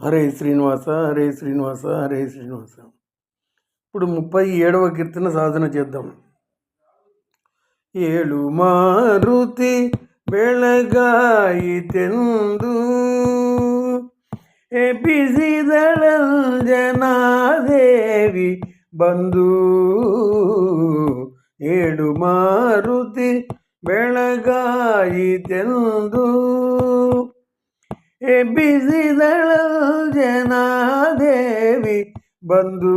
హరే శ్రీనివాస హరే శ్రీనివాస హరే శ్రీనివాస. ఇప్పుడు ముప్పై ఏడవ కీర్తన సాధన చేద్దాం. ఏಳು ಮಾರುತಿ ಬೆಳಗಾಯಿತೆಂದು జనాదేవి బంధు. ఏడు మారుతి ಬೆಳಗಾಯಿತೆಂದು ಎಬ್ಬಿಸಿದಳ ಜನಾದೇವಿ ಬಂದು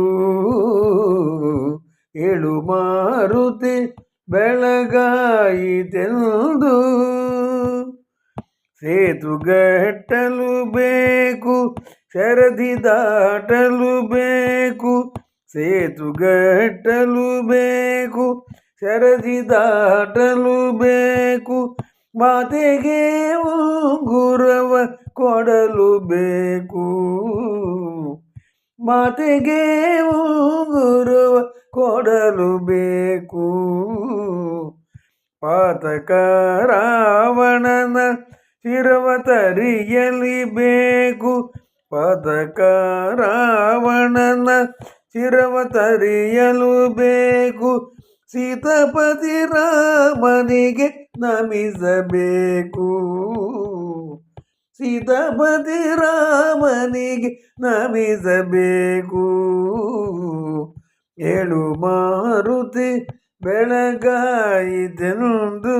ಏಳು ಮಾರುತಿ ಬೆಳಗಾಯಿತೆಂದು ಸೇತುಗಟ್ಟಲು ಬೇಕು, ಶರದಿ ದಾಟಲು ಬೇಕು ಸೇತುಗಟ್ಟಲು ಬೇಕು, ಶರದಿ ದಾಟಲು ಬೇಕು. ಮಾತೆಗೆ ಉಂಗುರವ ಕೊಡಲು ಬೇಕು. ಮಾತೆಗೆ ಉಂಗುರವ ಕೊಡಲು ಬೇಕು. ಪಾತಕ ರಾವಣನ ಶಿರವ ತರಿಯಲಿ ಬೇಕು. ಪಾತಕ ರಾವಣನ ಶಿರವ ತರಿಯಲು ಬೇಕು. ಸೀತಾಪತಿ ರಾಮನಿಗೆ ನಮಿಸಬೇಕು. ಸೀತಾಪತಿ ರಾಮನಿಗೆ ನಮಿಸಬೇಕು. ಏಳು ಮಾರುತಿ ಬೆಳಗಾಯಿತೆಂದು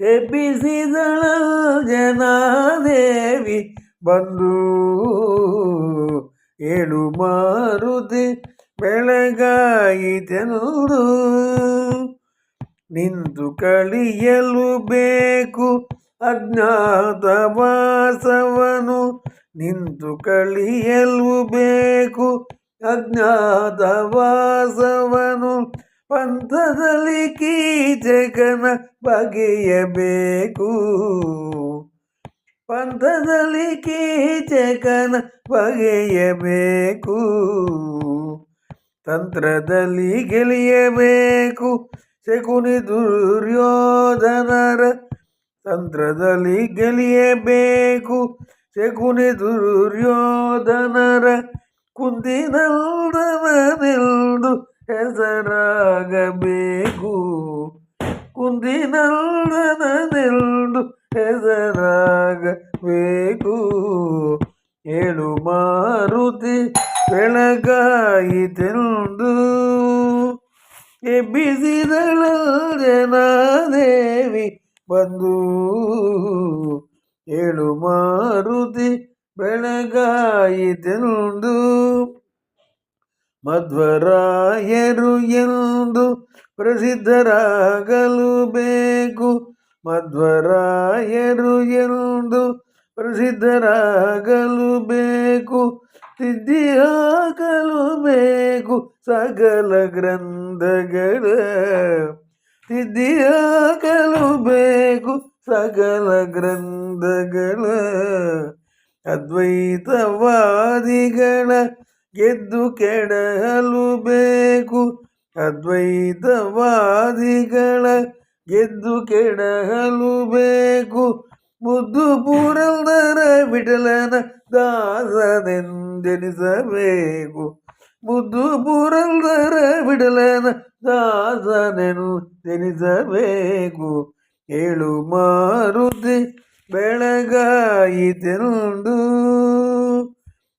ಎಬ್ಬಿಸಿದಳ ಜನಾದೇವಿ ಬಂದು. ಏಳು ಮಾರುತಿ ಬೆಳಗಾಯಿತೆಂದು ನಿಂತು ಕಳಿಯಲು ಬೇಕು. ಅಜ್ಞಾತವಾಸವನು ನಿಂತು ಕಳಿಯಲು ಬೇಕು. ಅಜ್ಞಾತವಾಸವನು ಪಂಥದಲ್ಲಿ ಕೀಚಕನ ಬಗೆಯಬೇಕು. ಪಂಥದಲ್ಲಿ ಕೀಚಕನ ಬಗೆಯಬೇಕು. ತಂತ್ರದಲ್ಲಿ ಗೆಳೆಯಬೇಕು ಶಕುನಿ ದುರ್ಯೋಧನರ ತಂತ್ರದಲ್ಲಿ ಗೆಲಿಯಬೇಕು. ಶಕುನಿ ದುರ್ಯೋಧನರ ಕುಂದಿನಲ್ದವನೆಲ್ದು ಹೆಸರಾಗಬೇಕು. ಕುಂದಿನಲ್ದನೆಲ್ದು ಹೆಸರಾಗಬೇಕು. ಏಳು ಮಾರುತಿ ಬೆಳಗಾಯಿತೆಂದು ಎಬ್ಬಿಸಿದಳ ಜನಾದೇವಿ ಬಂದು ಏಳು ಮಾರುತಿ ಬೆಳಗಾಯಿತೆಂದು ಮಧ್ವರಾಯರು ಎಂದು ಪ್ರಸಿದ್ಧರಾಗಲು ಬೇಕು. ಮಧ್ವರಾಯರು ಎಂದು ಪ್ರಸಿದ್ಧರಾಗಲು ಬೇಕು. ಹಾಕಲು ಬೇಕು ಸಗಲ ಗ್ರಂಥಗಳ ಹಾಕಲು ಬೇಕು ಸಕಲ ಗ್ರಂಥಗಳ ಅದ್ವೈತವಾದಿಗಳ ಗೆದ್ದು ಕೆಡಹಲು ಬೇಕು. ಅದ್ವೈತವಾದಿಗಳ ಗೆದ್ದು ಕೆಡಹಲು ಬೇಕು. ಮುದ್ದು ಪುರಂದರ ವಿಠಲನ ದಾಸನೆಂದೆನಿಸಬೇಕು. ಮುದ್ದು ಪುರಂದರ ಬಿಡಲೇನ ದಾಸನೆನು ಜನಿಸಬೇಕು ಏಳು ಮಾರುತಿ ಬೆಳಗಾಯಿತೆನುಂಡು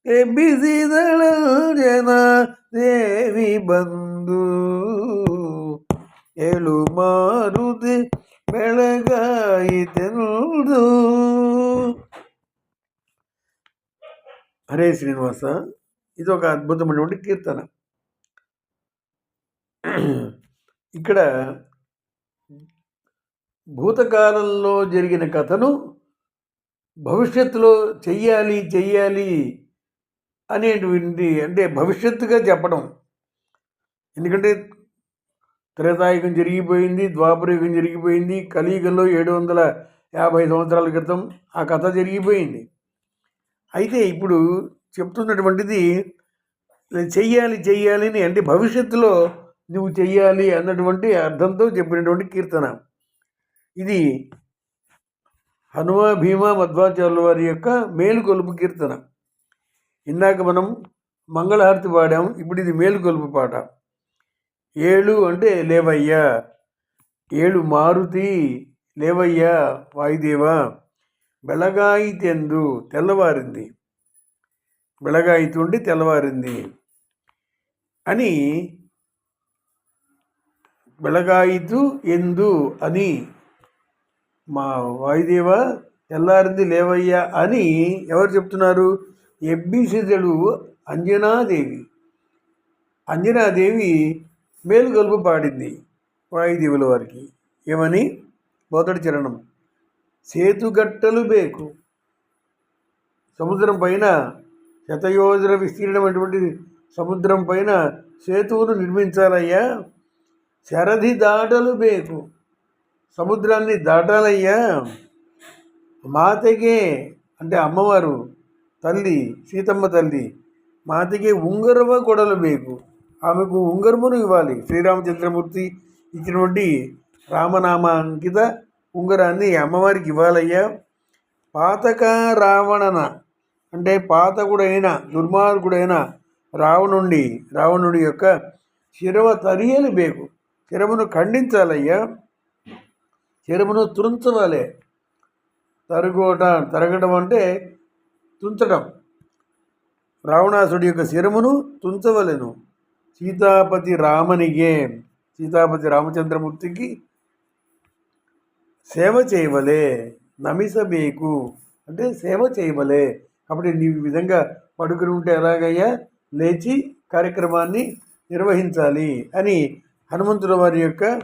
ಎಬ್ಬಿಸಿದಳ ಜನ ದೇವಿ ಬಂದು ಏಳು ಮಾರುತಿ ಬೆಳಗಾಯಿ ಬೆಳಗಾಯಿತೆನುಂಡು ಹರೇ ಶ್ರೀನಿವಾಸ ఇది ఒక అద్భుతమైనటువంటి కీర్తన. ఇక్కడ భూతకాలంలో జరిగిన కథను భవిష్యత్తులో చెయ్యాలి చెయ్యాలి అనేటువంటి అంటే భవిష్యత్తుగా చెప్పడం. ఎందుకంటే త్రేతాయుగం జరిగిపోయింది ద్వాపరయుగం జరిగిపోయింది కలియుగంలో ఏడు వందల యాభై సంవత్సరాల క్రితం ఆ కథ జరిగిపోయింది. అయితే ఇప్పుడు చెప్తున్నటువంటిది చెయ్యాలి చెయ్యాలి అని అంటే భవిష్యత్తులో నువ్వు చెయ్యాలి అన్నటువంటి అర్థంతో చెప్పినటువంటి కీర్తన. ఇది హనుమ భీమ మధ్వాచార్యుల వారి యొక్క మేలుకొలుపు కీర్తన. ఇందాక మనం మంగళహారతి పాడాం ఇప్పుడు ఇది మేలుకొలుపు పాట. ఏడు అంటే లేవయ్యా ఏడు మారుతి లేవయ్యా వాయుదేవా బెళగాయి తెందు తెల్లవారింది. వెళగాయితుండి తెల్లవారింది అని వెళగాయితు ఎందు అని మా వాయుదేవ తెల్లారింది లేవయ్యా అని ఎవరు చెప్తున్నారు? ఎబ్బిసిదడు అంజనాదేవి. అంజనాదేవి మేలుగొలుపు పాడింది వాయుదేవుల వారికి. ఏమని? బోతడి చరణం. సేతుగట్టలు బేకు సముద్రం పైన శతయోజన విస్తీర్ణమైనటువంటి సముద్రం పైన సేతువును నిర్మించాలయ్యా. శరధి దాటలు బేకు సముద్రాన్ని దాటాలయ్యా. మాతకే అంటే అమ్మవారు తల్లి సీతమ్మ తల్లి మాతకి ఉంగరవ కొడలు బేకు ఆమెకు ఉంగరమును ఇవ్వాలి. శ్రీరామచంద్రమూర్తి ఇచ్చినటువంటి రామనామాంకిత ఉంగరాన్ని అమ్మవారికి ఇవ్వాలయ్యా. పాతక రావణన అంటే పాతకుడైన దుర్మార్గుడైన రావణుండి రావణుడి యొక్క శిరవ తరియలు బేకు. శిరమును ఖండించాలయ్యా. శిరమును తుంచవాలి తరుగోట తరగడం అంటే తుంచడం రావణాసుడి యొక్క శిరమును తుంచవలెను. సీతాపతి రామనిగే సీతాపతి రామచంద్రమూర్తికి సేవ చేయవలే. నమిసబేకు అంటే సేవ చేయవలే. కాబట్టి నీ విధంగా పడుకుని ఉంటే ఎలాగయ్యా? లేచి కార్యక్రమాన్ని నిర్వహించాలి అని హనుమంతుల వారి యొక్క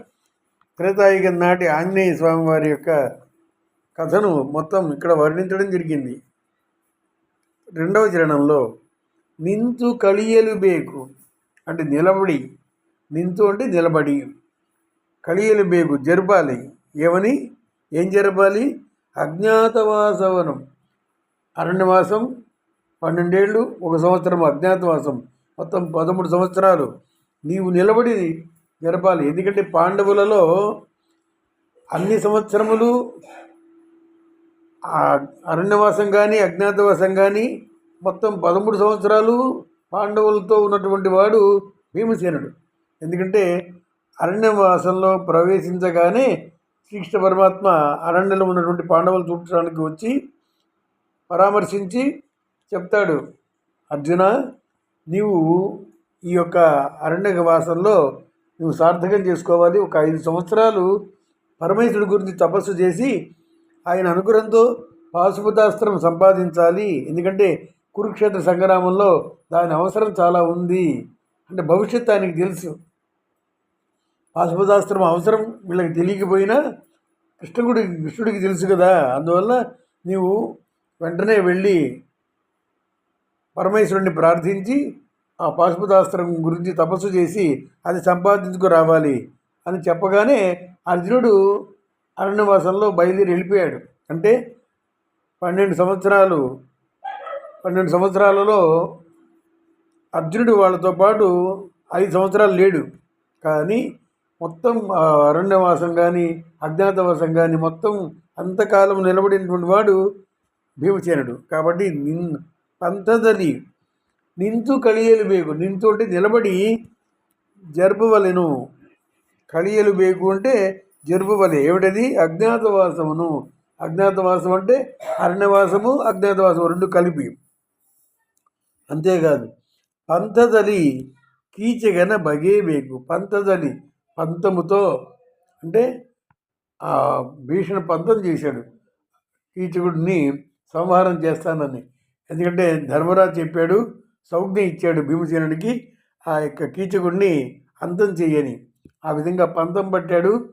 త్రేతాయుగం నాటి ఆంజనేయ స్వామి వారి యొక్క కథను మొత్తం ఇక్కడ వర్ణించడం జరిగింది. రెండవ చరణంలో నింతు కలియలు బేకు అంటే నిలబడి నింతు అంటే నిలబడి కలియలు బేకు జరపాలి. ఏమని? ఏం జరపాలి? అజ్ఞాతవాసవనం. అరణ్యవాసం పన్నెండేళ్ళు ఒక సంవత్సరం అజ్ఞాతవాసం మొత్తం పదమూడు సంవత్సరాలు నీవు నిలబడి జరపాలి. ఎందుకంటే పాండవులలో అన్ని సంవత్సరములు అరణ్యవాసం కానీ అజ్ఞాతవాసం కానీ మొత్తం పదమూడు సంవత్సరాలు పాండవులతో ఉన్నటువంటి వాడు భీమసేనుడు. ఎందుకంటే అరణ్యవాసంలో ప్రవేశించగానే శ్రీకృష్ణ పరమాత్మ అరణ్యంలో ఉన్నటువంటి పాండవులు చూడటానికి వచ్చి పరామర్శించి చెప్తాడు. అర్జున నీవు ఈ యొక్క అరణ్యవాసంలో నువ్వు సార్థకం చేసుకోవాలి. ఒక ఐదు సంవత్సరాలు పరమేశ్వరుడి గురించి తపస్సు చేసి ఆయన అనుగ్రహంతో పాశుపతాస్త్రం సంపాదించాలి. ఎందుకంటే కురుక్షేత్ర సంగ్రామంలో దాని అవసరం చాలా ఉంది. అంటే భవిష్యత్తు ఆయనకి తెలుసు. పాశుపతాస్త్రం అవసరం వీళ్ళకి తెలియకపోయినా కృష్ణుడికి కృష్ణుడికి తెలుసు కదా. అందువల్ల నీవు వెంటనే వెళ్ళి పరమేశ్వరుడిని ప్రార్థించి ఆ పాశుపతాస్త్రం గురించి తపస్సు చేసి అది సంపాదించుకు రావాలి అని చెప్పగానే అర్జునుడు అరణ్యవాసంలో బయలుదేరి వెళ్ళిపోయాడు. అంటే పన్నెండు సంవత్సరాలు పన్నెండు సంవత్సరాలలో అర్జునుడు వాళ్ళతో పాటు ఐదు సంవత్సరాలు లేడు. కానీ మొత్తం అరణ్యవాసం కానీ అజ్ఞాతవాసం కానీ మొత్తం అంతకాలం నిలబడినటువంటి వాడు భీమసేనుడు కాబట్టి నిన్ పంతదలి నింతు కలియలు బేగు. నింతు అంటే నిలబడి జరుపవలెను కలియలు బేగు అంటే జరుపవలె ఏమిటది? అజ్ఞాతవాసమును. అజ్ఞాతవాసం అంటే అరణ్యవాసము అజ్ఞాతవాసము రెండు కలిపి. అంతేకాదు పంతదలి కీచగన బగే బేగు. పంతదలి పంతముతో అంటే ఆ భీషణ పంతం చేశాడు. కీచకుడిని సంహారం చేస్తానని. ఎందుకంటే ధర్మరాజు చెప్పాడు సౌజ్ఞ ఇచ్చాడు భీమసేనుడికి ఆ యొక్క కీచకుడిని అంతం చేయని. ఆ విధంగా పంతం పట్టాడు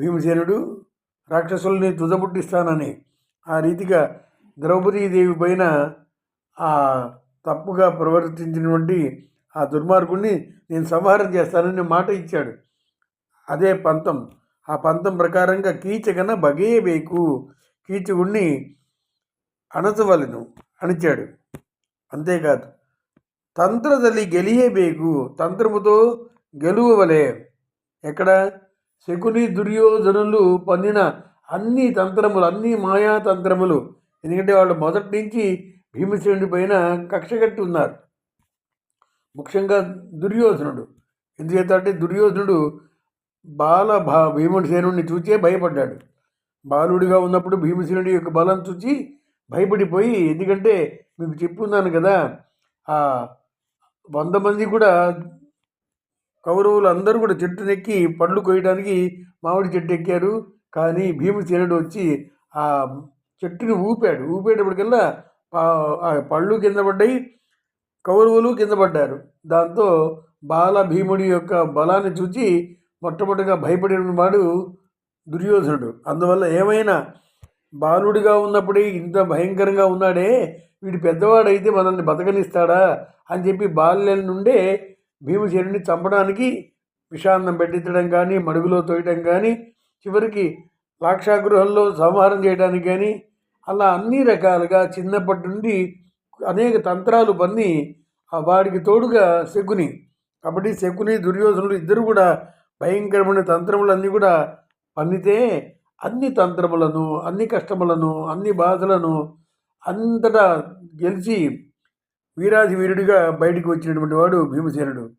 భీమసేనుడు రాక్షసుల్ని తుదముట్టిస్తానని ఆ రీతిగా ద్రౌపదీదేవి పైన ఆ తప్పుగా ప్రవర్తించినటువంటి ఆ దుర్మార్గుడిని నేను సంహారం చేస్తానని మాట ఇచ్చాడు. అదే పంతం. ఆ పంతం ప్రకారంగా కీచకన బగేయబేకు. కీచకుడిని ಅಣಸವಲನು అణిచాడు. అంతేకాదు తంత్రదలి గెలియబేకు తంత్రముతో గెలువవలే ఎక్కడ? శకుని దుర్యోధనులు పొందిన అన్ని తంత్రములు అన్ని మాయాతంత్రములు ఎందుకంటే వాళ్ళు మొదటి నుంచి భీమసేనుడి పైన కక్ష కట్టి ఉన్నారు. ముఖ్యంగా దుర్యోధనుడు. ఎందుకంటే దుర్యోధనుడు బాల భా భీమసేనుడిని చూచే భయపడ్డాడు. బాలుడిగా ఉన్నప్పుడు భీమసేనుడి యొక్క బలం చూచి భయపడిపోయి ఎందుకంటే మీకు చెప్పున్నాను కదా ఆ వంద మంది కూడా కౌరవులు అందరూ కూడా చెట్టునెక్కి పళ్ళు కొయ్యడానికి మామిడి చెట్టు ఎక్కారు. కానీ భీమసేనుడు వచ్చి ఆ చెట్టుని ఊపాడు. ఊపేటప్పటికల్లా పళ్ళు కింద పడ్డాయి కౌరవులు కింద పడ్డారు. దాంతో బాల భీముడి యొక్క బలాన్ని చూచి మొట్టమొదటిగా భయపడిన వాడు దుర్యోధనుడు. అందువల్ల ఏమైనా బాలుడిగా ఉన్నప్పుడే ఇంత భయంకరంగా ఉన్నాడే వీడు పెద్దవాడైతే మనల్ని బతకనిస్తాడా అని చెప్పి బాల్యం నుండే భీమసేనుని చంపడానికి విషాన్నం పెట్టించడం కానీ మడుగులో తోయటం కానీ చివరికి లాక్షాగృహంలో సంహారం చేయడానికి కానీ అలా అన్ని రకాలుగా చిన్నప్పటి నుండి అనేక తంత్రాలు పన్ని ఆ వాడికి తోడుగా శకుని. కాబట్టి శకుని దుర్యోధనులు ఇద్దరు కూడా భయంకరమైన తంత్రములన్నీ కూడా పన్నితే అన్ని తంత్రములను అన్ని కష్టములను అన్ని బాధలను అంతటా గెలిచి వీరాది వీరుడిగా బయటికి వచ్చినటువంటి వాడు భీమసేనుడు.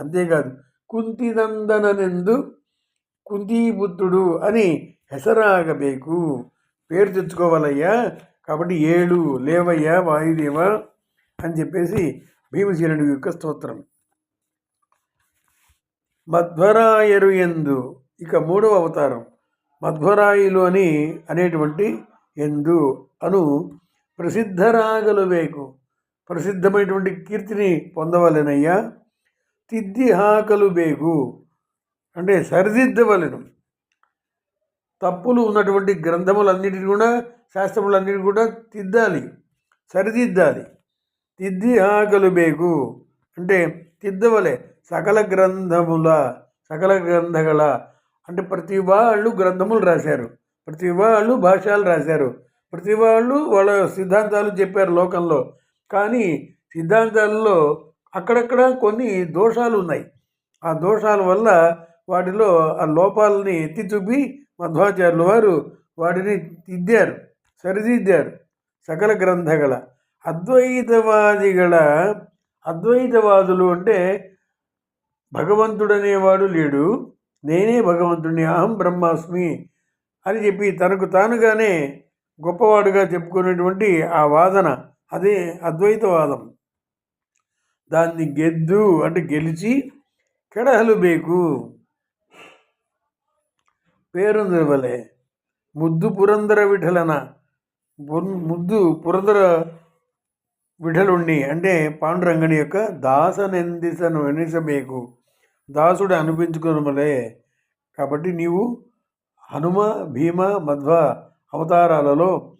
అంతేకాదు కుంతినందననెందు కుంతీపుత్రుడు అని హెసరాగబేకు పేరు తెచ్చుకోవాలయ్యా కాబట్టి ఏడు లేవయ్యా వాయుదేవ అని చెప్పేసి భీమసేనుడి యొక్క స్తోత్రం. మధ్వరాయరు ఎందు ఇక మూడవ అవతారం. మధ్వరాయులు అని అనేటువంటి ఎందు అను ప్రసిద్ధరాగలు వేకు. ప్రసిద్ధమైనటువంటి కీర్తిని పొందవలెనయ్యా. తిద్దిహాకలు బేగు అంటే సరిదిద్దవలను. తప్పులు ఉన్నటువంటి గ్రంథములన్నిటిని కూడా శాస్త్రములన్నిటిని కూడా తిద్దాలి. సరిదిద్దాలి. తిద్ది ఆకలు బేగు అంటే తిద్దవలే. సకల గ్రంథముల సకల గ్రంథగల అంటే ప్రతి వాళ్ళు గ్రంథములు రాశారు. ప్రతి వాళ్ళు భాషలు రాశారు. ప్రతి వాళ్ళు వాళ్ళ సిద్ధాంతాలు చెప్పారు లోకంలో. కానీ సిద్ధాంతాల్లో అక్కడక్కడ కొన్ని దోషాలు ఉన్నాయి. ఆ దోషాల వల్ల వాటిలో ఆ లోపాలని ఎత్తి చూపి మధ్వాచార్యుల వారు వాటిని తిద్దారు సరిదిద్దారు. సకల గ్రంథగల అద్వైతవాదిగల అద్వైతవాదులు అంటే భగవంతుడనేవాడు లేడు. నేనే భగవంతుడిని అహం బ్రహ్మాస్మి అని చెప్పి తనకు తానుగానే గొప్పవాడుగా చెప్పుకునేటువంటి ఆ వాదన అదే అద్వైతవాదం. దాన్ని గెద్దు అంటే గెలిచి కెడహలు బేకు. పేరుంది వలె ముద్దు పురందర విఠలన ముద్దు పురందర విఠలుణ్ణి అంటే పాండురంగని యొక్క దాసనెందిసను ఎనిసబేకు దాసుడు అనిపించుకునమలే కాబట్టి నీవు హనుమ భీమ మధ్వ అవతారాలలో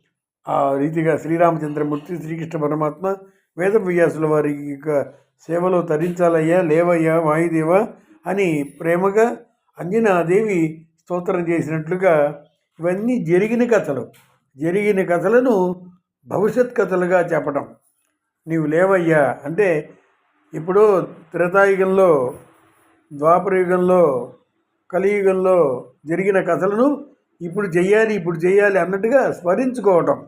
ఆ రీతిగా శ్రీరామచంద్రమూర్తి శ్రీకృష్ణ పరమాత్మ వేద వ్యాసుల వారి యొక్క సేవలో తరించాలయ్యా లేవయ్యా వాయుదేవ అని ప్రేమగా అంజనాదేవి స్తోత్రం చేసినట్లుగా ఇవన్నీ జరిగిన కథలు. జరిగిన కథలను భవిష్యత్ కథలుగా చెప్పడం నీవు లేవయ్యా అంటే ఇప్పుడు త్రేతాయుగంలో ద్వాపరయుగంలో కలియుగంలో జరిగిన కథలను ఇప్పుడు చెయ్యాలి ఇప్పుడు చేయాలి అన్నట్టుగా స్మరించుకోవటం.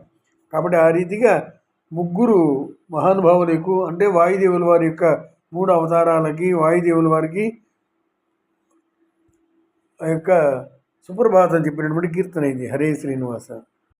కాబట్టి ఆ రీతిగా ముగ్గురు మహానుభావులకు అంటే వాయుదేవుల వారి యొక్క మూడు అవతారాలకి వాయుదేవుల వారికి ఆ యొక్క సుప్రభాతం చెప్పినటువంటి కీర్తన ఇది. హరే శ్రీనివాస.